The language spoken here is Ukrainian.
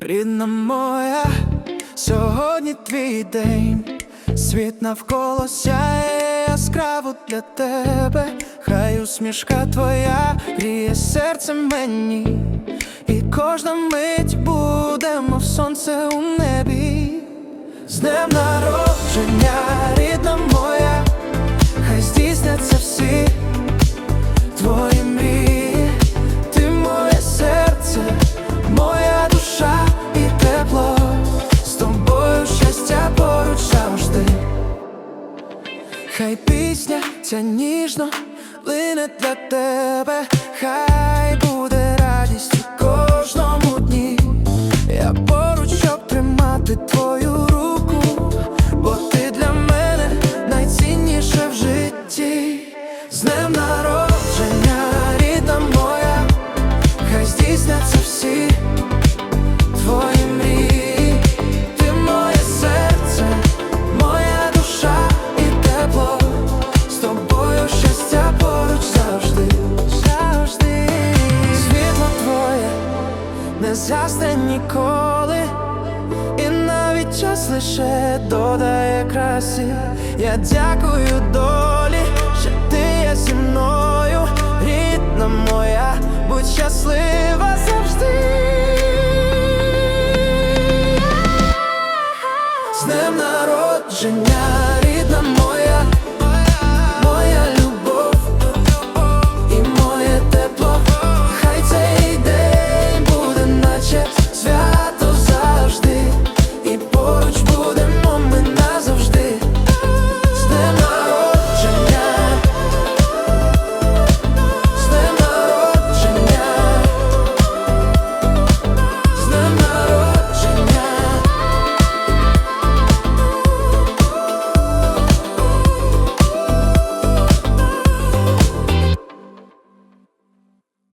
Рідна моя, сьогодні твій день, світ навколо сяє яскраво для тебе, хай усмішка твоя гріє серце мені, і кожна мить буде, мов сонце у небі. З днем народження, Хай пісня ця ніжно лине для тебе, хай буде радість у кожному дні. Я поруч, щоб тримати твою руку, бо ти для мене найцінніше в житті. З днем народження, рідна моя, хай здійсняться всі згасне ніколи, і навіть час лише додає краси. Я дякую долі, що ти є зі мною, рідна моя, будь щаслива завжди. З днем народження.